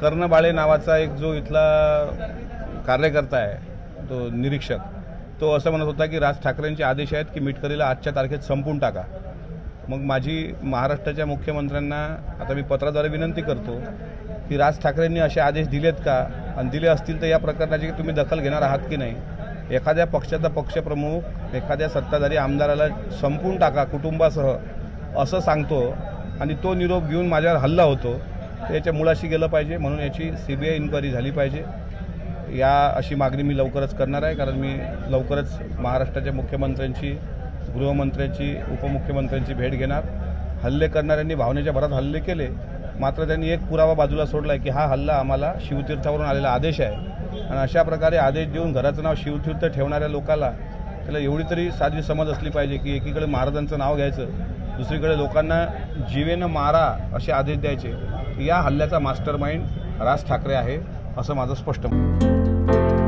कर्णबाळे नावाचा एक जो इथला कार्यकर्ता आहे तो निरीक्षक तो असं म्हणत होता की राज ठाकरेंचे आदेश आहेत की मिटकरीला आजच्या तारखेत संपून टाका. मग माझी महाराष्ट्राच्या मुख्यमंत्र्यांना आता मी पत्राद्वारे विनंती करतो की राज ठाकरेंनी असे आदेश दिलेत का? आणि दिले असतील तर या प्रकरणाची तुम्ही दखल घेणार आहात की नाही? एखाद्या पक्षाचा पक्षप्रमुख एखाद्या सत्ताधारी आमदाराला संपून टाका कुटुंबासह असं सांगतो आणि तो निरोप घेऊन माझ्यावर हल्ला होतो. याच्या मुळाशी गेलं पाहिजे म्हणून याची सी बी आय इन्क्वायरी झाली पाहिजे. या अशी मागणी मी लवकरच करणार आहे कारण मी लवकरच महाराष्ट्राच्या मुख्यमंत्र्यांची गृहमंत्र्यांची उपमुख्यमंत्र्यांची भेट घेणार. हल्ले करणाऱ्यांनी भावनेच्या भरात हल्ले केले. मात्र त्यांनी एक पुरावा बाजूला सोडला आहे की हा हल्ला आम्हाला शिवतीर्थावरून आलेला आदेश आहे. आणि अशा प्रकारे आदेश देऊन घराचं नाव शिवतीर्थ ठेवणाऱ्या लोकाला त्याला एवढी तरी साधी समज असली पाहिजे की एकीकडे महाराजांचं नाव घ्यायचं दुसरीकडे लोकांना जीवेनं मारा असे आदेश द्यायचे. या हल्ल्याचा मास्टर माइंड राज ठाकरे आहे असं माझं स्पष्ट मत.